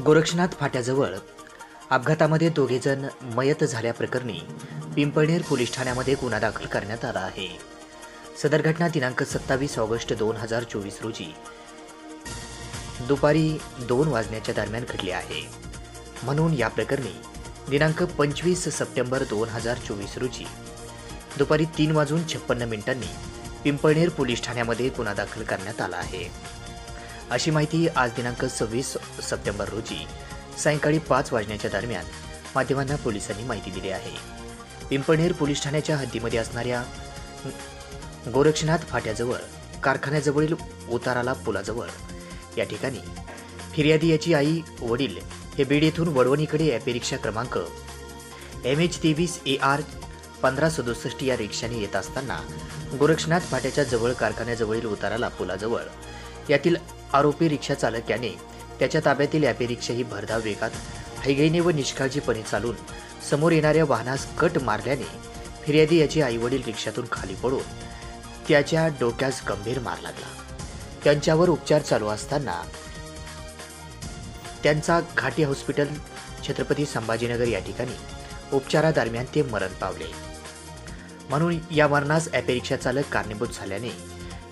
गोरक्षनाथ फाट्याजवळ अपघातामध्ये दोघेजण मयत झाल्याप्रकरणी पिंपळनेर पोलीस ठाण्यामध्ये गुन्हा दाखल करण्यात आला आहे. सदर घटना दिनांक सत्तावीस ऑगस्ट दोन हजार चोवीस रोजी दुपारी दोन वाजण्याच्या दरम्यान घडली आहे. म्हणून या प्रकरणी दिनांक पंचवीस सप्टेंबर दोन हजार चोवीस रोजी दुपारी तीन वाजून छप्पन्न मिनिटांनी पिंपळनेर पोलीस ठाण्यामध्ये गुन्हा दाखल करण्यात आला आहे. अशी माहिती आज दिनांक सव्वीस सप्टेंबर रोजी सायंकाळी पाच वाजण्याच्या दरम्यान माध्यमांना पोलिसांनी माहिती दिली आहे. पिंपळनेर पोलीस ठाण्याच्या हद्दीमध्ये असणाऱ्या गोरक्षनाथ फाट्याजवळ कारखान्याजवळील उताराला पुलाजवळ. या ठिकाणी फिर्यादी याची आई वडील हे बीड येथून वडवणीकडे ॲपे रिक्षा क्रमांक एम एच तेवीस ए आर पंधरा सदुसष्ट या रिक्षाने येत असताना गोरक्षनाथ फाट्याच्या जवळ कारखान्याजवळील उताराला पुलाजवळ. यातील आरोपी रिक्षा चालक याने त्याच्या ताब्यातील ॲपे रिक्षा ही भरधाव वेगात हैगैने व निष्काळजीपणे चालून समोर येणाऱ्या वाहनास कट मारल्याने फिर्यादी याचे आईवडील रिक्षातून खाली पडून त्याच्या डोक्यास गंभीर मार लागला. त्यांच्यावर उपचार चालू असताना त्यांचा घाटी हॉस्पिटल छत्रपती संभाजीनगर या ठिकाणी उपचारादरम्यान ते मरण पावले. म्हणून या मरणास ॲपे रिक्षा चालक कारणीभूत झाल्याने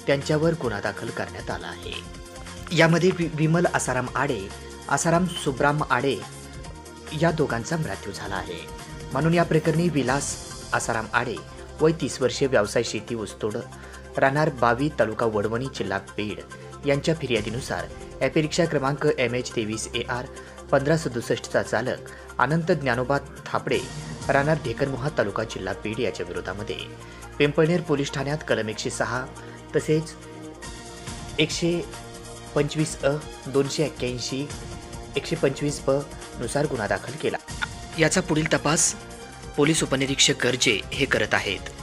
त्यांच्यावर गुन्हा दाखल करण्यात आला आहे. यामध्ये वि- विमल आसाराम आडे आसाराम सुब्राम आडे या दोघांचा मृत्यू झाला आहे. म्हणून या प्रकरणी विलास आसाराम आडे वय तीस वर्षीय व्यवसाय शेती ऊसतोड राहणार बावी तालुका वडवणी जिल्हा बीड. यांच्या फिर्यादीनुसार ॲपे रिक्षा क्रमांक एम एच तेवीस ए आर पंधरा सदुसष्टचा चालक अनंत ज्ञानोबा थापडे राहणार ढेकनमुहा तालुका जिल्हा बीड याच्या विरोधामध्ये. पिंपळनेर पोलीस ठाण्यात कलम एकशे सहा तसेच एकशे पंचवीस अ दोनशे एक्क्याऐंशी एकशे पंचवीस ब नुसार गुन्हा दाखल केला. याचा पुढील तपास पोलीस उपनिरीक्षक गर्जे हे करत आहेत.